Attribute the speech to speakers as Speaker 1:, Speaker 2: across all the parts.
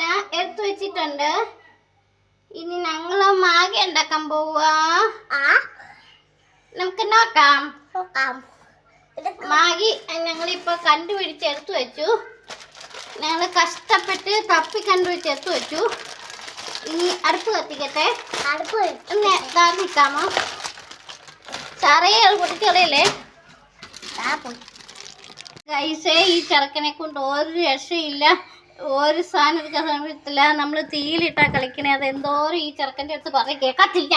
Speaker 1: എല്ലാം എടുത്തു
Speaker 2: വെച്ചിട്ടുണ്ട്.
Speaker 1: ഇനി ഞങ്ങൾ
Speaker 2: മാഗി ഉണ്ടാക്കാൻ പോവാ. നമുക്ക് നോക്കാം.
Speaker 1: മാഗി ഞങ്ങളിപ്പോൾ കണ്ടുപിടിച്ച് എടുത്തു വെച്ചു. ഞങ്ങൾ കഷ്ടപ്പെട്ട് തപ്പി കണ്ടുപിടിച്ച് എടുത്തു വെച്ചു. ഇനി അടുപ്പ് കത്തിക്കട്ടെ.
Speaker 2: അടുപ്പ്
Speaker 1: നിൽക്കാമോ സാറേ
Speaker 2: കുട്ടിച്ചറിയില്ലേ
Speaker 1: ഗൈസേ ഈ ചെറുക്കനെ കൊണ്ട് ഒരു രക്ഷയില്ല. ഒരു സാധനം എടുക്കാൻ സമയത്തില്ല. നമ്മൾ തീയിലിട്ടാ കളിക്കണേ. അത് എന്തോരം ഈ ചെറുക്കന്റെ അടുത്ത് പറഞ്ഞ് കേൾക്കത്തില്ല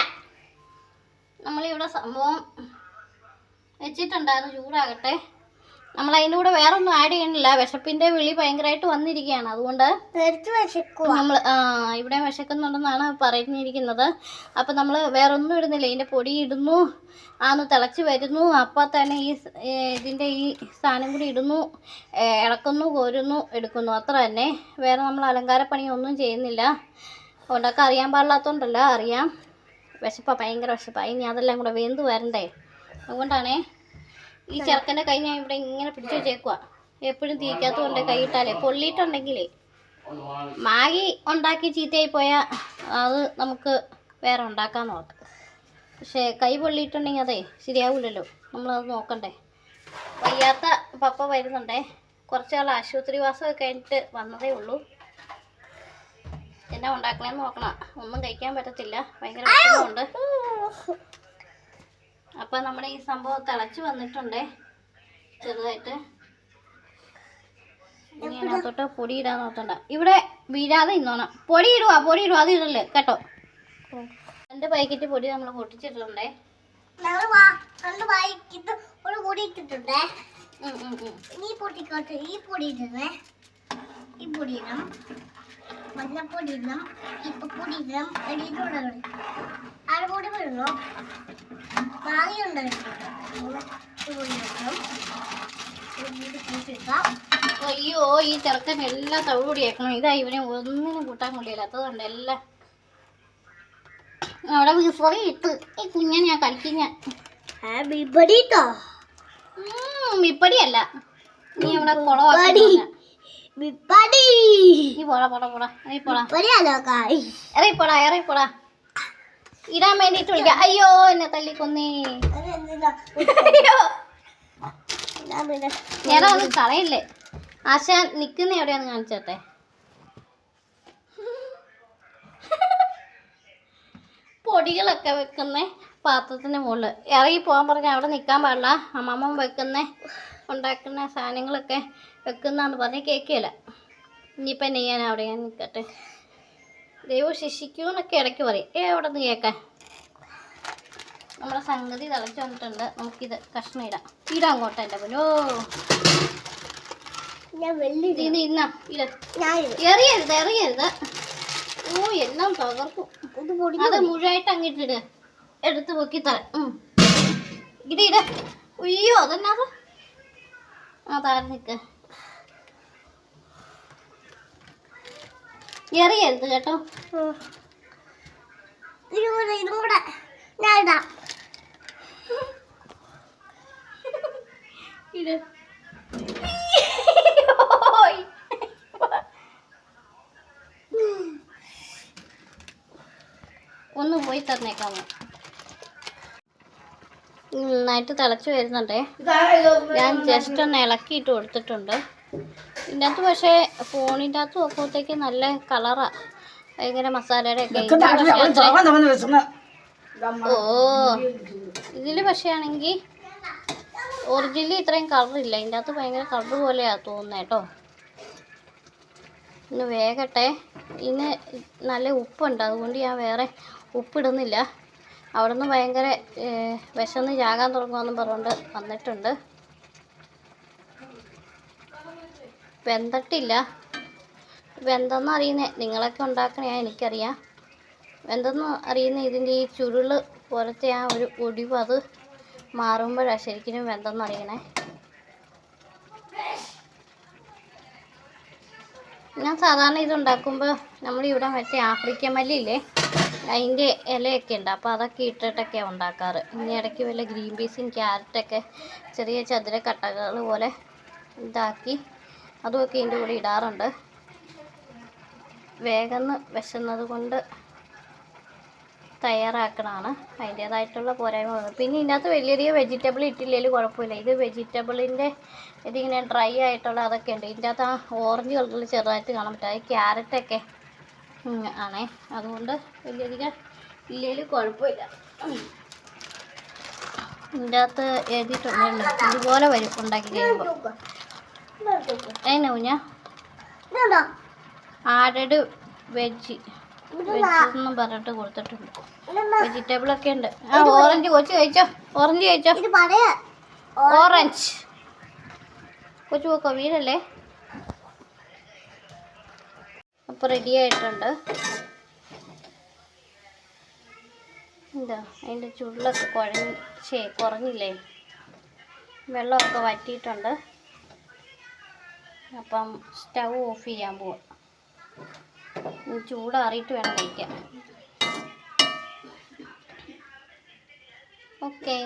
Speaker 1: നമ്മളിവിടെ സംഭവം വെച്ചിട്ടുണ്ടായിരുന്നു. ചൂടാകട്ടെ. നമ്മൾ അതിന്റെ കൂടെ വേറെ ഒന്നും ആഡ് ചെയ്യണില്ല. വിശപ്പിന്റെ വിളി ഭയങ്കരമായിട്ട് വന്നിരിക്കുകയാണ് അതുകൊണ്ട് നമ്മൾ ഇവിടെ വിശക്കുന്നുണ്ടെന്നാണ് പറഞ്ഞിരിക്കുന്നത്. അപ്പം നമ്മൾ വേറെ ഒന്നും ഇടുന്നില്ല. ഇതിന്റെ പൊടി ഇടുന്നു. ആന്ന് തിളച്ച് വരുന്നു. അപ്പം തന്നെ ഈ ഇതിന്റെ ഇതിന്റെ ഈ സാധനം കൂടി ഇടുന്നു. ഇളക്കുന്നു കോരുന്നു എടുക്കുന്നു. അത്ര തന്നെ. വേറെ നമ്മൾ അലങ്കാരപ്പണിയൊന്നും ചെയ്യുന്നില്ല. ഉണ്ടാക്കാൻ അറിയാൻ പാടില്ലാത്തതുകൊണ്ടല്ല അറിയാം. വിശപ്പാ ഭയങ്കര വിശപ്പാ. ഇനി അതെല്ലാം കൂടെ വെന്ത് വരണ്ടേ? അതുകൊണ്ടാണേ ഈ ചെറുക്കന്റെ കൈ ഞാൻ ഇവിടെ ഇങ്ങനെ പിടിച്ചു വെച്ചേക്കുക എപ്പോഴും തിരിക്കാത്തതുകൊണ്ട് കൈയിട്ടാലേ പൊള്ളിയിട്ടുണ്ടെങ്കിലേ. മാഗി ഉണ്ടാക്കി ചീത്തയായി പോയാൽ അത് നമുക്ക് വേറെ ഉണ്ടാക്കാൻ നോക്കാം. പക്ഷേ കൈ പൊള്ളിയിട്ടുണ്ടെങ്കിൽ അതെ ശരിയാവില്ലല്ലോ. നമ്മളത് നോക്കണ്ടേ. വയ്യാത്ത പപ്പ വരുന്നുണ്ടേ. കുറച്ച് നാൾ ആശുപത്രി വാസമൊക്കെ കഴിഞ്ഞിട്ട് വന്നതേ ഉള്ളൂ. എന്നാ ഉണ്ടാക്കണേന്ന് നോക്കണം. ഒന്നും കഴിക്കാൻ പറ്റത്തില്ല. ഭയങ്കര വിഷമമുണ്ട്. അപ്പം നമ്മുടെ ഈ സംഭവം തിളച്ച് വന്നിട്ടുണ്ടേ. ചെറുതായിട്ട്. ഇനി അതിനകത്തോട്ട് പൊടി ഇടാൻ നോക്കണ്ട ഇവിടെ വീഴാതെ ഇന്നോണം. പൊടി ഇടുക പൊടി ഇടുക അത് ഇടല്ലേ? കേട്ടോ? രണ്ട് പാക്കറ്റ് പൊടി നമ്മൾ പൊട്ടിച്ചിട്ടുണ്ടേ.
Speaker 2: ഒരു പൊടി ഇട്ടിട്ടുണ്ടേ. പൊടിക്കോട്ട് ഈ പൊടി ഇടണേ. ഈ പൊടി ഇടണം. മഞ്ഞപ്പൊടി ഇടണം ഇപ്പൊ പൊടി ഇടണം എടീട്ടോടെ ആറ് പൊടി വിടണോ മാങ്ങ ഉണ്ടായിരുന്നു പൊടി ഇടണം കൂട്ടിയിട്ടാം
Speaker 1: അയ്യോ ഈ ചെറുക്കൻ എല്ലാം തവിട് പൊടിയേക്കണം. ഇതാ ഇവനെ ഒന്നിനും കൂട്ടാൻ അതുകൊണ്ട് എല്ലാം. അവിടെ വിസറി ഇട്ട്. ഈ കുഞ്ഞൻ ഞാൻ കളിക്കും ഞാൻ.
Speaker 2: ഹാപ്പി ബഡിട്ടോ
Speaker 1: ഇപ്പടിയല്ല. നീ ഇവിടെ കുളവാക്കി
Speaker 2: ബിപ്പടി
Speaker 1: നീ പോടാ പോടാ പോടാ. നീ പോടാ.
Speaker 2: ബിപ്പടിയാലോ പോടാ
Speaker 1: ഇറങ്ങിപ്പോടാ ഇറങ്ങിപ്പോടാ ഇടാൻ വേണ്ടിയിട്ട് വിളിക്കാം. അയ്യോ എന്നെ തല്ലിക്കൊന്നേ. അയ്യോ.
Speaker 2: ഞാൻ
Speaker 1: ഒന്നും കളയില്ലേ. ആശ നിക്കുന്ന എവിടെയാന്ന് കാണിച്ചോട്ടെ. പൊടികളൊക്കെ വെക്കുന്ന പാത്രത്തിന് മുകളിൽ ഇറങ്ങി പോകാൻ പറഞ്ഞാൽ അവിടെ നിൽക്കാൻ പാടില്ല. അമ്മമ്മ വെക്കുന്ന. ഉണ്ടാക്കുന്ന സാധനങ്ങളൊക്കെ വെക്കുന്നാന്ന് പറഞ്ഞ് കേൾക്കില്ല ഇനിയിപ്പം എന്നെ ഞാൻ അവിടെ ഞാൻ നിൽക്കട്ടെ. ദൈവം ശിക്ഷിക്കൂ എന്നൊക്കെ ഇടയ്ക്ക് പറയും. ഏ അവിടെ നിന്ന് കേൾക്കാൻ നമ്മുടെ സംഗതി തിളച്ച് വന്നിട്ടുണ്ട്. നമുക്കിത് കഷ്ണം ഇടാം ഇടാം അങ്ങോട്ട് എന്റെ പൊന്നോ.
Speaker 2: ഞാൻ വെള്ളി
Speaker 1: ഇത് ഇന്ന ഇട. എറിയരുത് എറിയരുത്. ഓ എല്ലാം തകർക്കും. അത് മുഴുവായിട്ട് അങ്ങിട്ടിട് എടുത്ത് പൊക്കി തരാം. ഇട ഇട. ഉയ്യോ അതെന്നാത് ആ താഴെ നിൽക്ക് എറിയരുത് കേട്ടോ.
Speaker 2: ഇതും കൂടെ ഇതും കൂടെ ഞാൻ ഇടാം.
Speaker 1: ഇട് ഒന്ന് പോയി തന്നേക്കാമോ? നന്നായിട്ട് തിളച്ച് വരുന്നുണ്ടേ. ഞാൻ ജസ്റ്റ് ഒന്ന് ഇളക്കിയിട്ട് കൊടുത്തിട്ടുണ്ട്. ഇതിന്റെ അകത്ത് പക്ഷേ ഫോണിന്റെ അകത്ത് നോക്കുമ്പോഴത്തേക്ക് നല്ല കളറാണ് ഭയങ്കര മസാലയുടെ ഒക്കെ ഓ ഇതിൽ പക്ഷേ ആണെങ്കിൽ ഒറിജിനലി ഇത്രയും കളറില്ല ഇതിന്റെ അകത്ത് ഭയങ്കര കളർ പോലെയാണ് തോന്നുന്നത് കേട്ടോ. ഇന്ന് വേഗട്ടെ. ഇന്ന് നല്ല ഉപ്പുണ്ട്. അതുകൊണ്ട് ഞാൻ വേറെ ഉപ്പിടുന്നില്ല അവിടുന്ന് ഭയങ്കര വിശന്ന് ചാകാൻ തുടങ്ങുമെന്നും പറഞ്ഞുകൊണ്ട് വന്നിട്ടുണ്ട്. വെന്തട്ടില്ല. വെന്തെന്ന് അറിയുന്നേ നിങ്ങളൊക്കെ ഉണ്ടാക്കണേ എനിക്കറിയാം. വെന്തെന്ന് അറിയുന്ന ഇതിന്റെ ഈ ചുരുൾ പോലത്തെ ആ ഒരു ഒടിവ് അത് മാറുമ്പോഴാണ് ശരിക്കും വെന്തെന്ന് അറിയണേ. ഞാൻ സാധാരണ ഇതുണ്ടാക്കുമ്പോൾ നമ്മളിവിടെ മറ്റേ ആഫ്രിക്കൻ മല്ലിയില്ലേ അതിന്റെ ഇലയൊക്കെ ഉണ്ട്. അപ്പോൾ അതൊക്കെ ഇട്ടിട്ടൊക്കെയാണ് ഉണ്ടാക്കാറ്. ഇനി ഇടയ്ക്ക് വല്ല ഗ്രീൻ പീസും ക്യാരറ്റൊക്കെ ചെറിയ ചതുര കട്ടകൾ പോലെ ഇതാക്കി അതുമൊക്കെ ഇതിന്റെ കൂടെ ഇടാറുണ്ട്. വേഗം വിശന്നത് കൊണ്ട് തയ്യാറാക്കണതാണ്. അതിന്റേതായിട്ടുള്ള പോരായ്മ പിന്നെ ഇതിനകത്ത് വലിയ വെജിറ്റബിൾ ഇട്ടില്ലെങ്കിലും കുഴപ്പമില്ല. ഇത് വെജിറ്റബിളിന്റെ ഇതിങ്ങനെ ഡ്രൈ ആയിട്ടുള്ള അതൊക്കെ ഉണ്ട്. ഇതിന്റെ അകത്ത് ആ ഓറഞ്ച് കളറിൽ ചെറുതായിട്ട് കാണാൻ പറ്റും. അത് ക്യാരറ്റൊക്കെ ആണേ. അതുകൊണ്ട് വലിയധികം ഇല്ലെങ്കിലും കുഴപ്പമില്ല. ഇതിന്റെ അകത്ത് എഴുതിയിട്ടുണ്ടല്ലോ ഇതുപോലെ വരും ഉണ്ടാക്കി കഴിയുമ്പോൾ അതിനാ കുഞ്ഞാ
Speaker 2: ആരട്
Speaker 1: ആഡഡ് വെജ്. വെജ് എന്നും പറഞ്ഞിട്ട് കൊടുത്തിട്ടുണ്ട്. വെജിറ്റബിൾ ഒക്കെ ഉണ്ട്. ആ ഓറഞ്ച് കൊച്ചു കഴിച്ചോ? ഓറഞ്ച് കഴിച്ചോ? ഓറഞ്ച്. കൊച്ചു പോക്കോ വീടല്ലേ അപ്പോൾ റെഡി ആയിട്ടുണ്ട്. എന്താ അതിന്റെ ചുള്ളൊക്കെ കുഴഞ്ഞ് ശേ കുറഞ്ഞില്ലേ? വെള്ളമൊക്കെ വറ്റിയിട്ടുണ്ട്. അപ്പം സ്റ്റൗ ഓഫ് ചെയ്യാൻ പോവാം. ചൂടാറിയിട്ട് വേണം കഴിക്കാൻ. ഓക്കേ.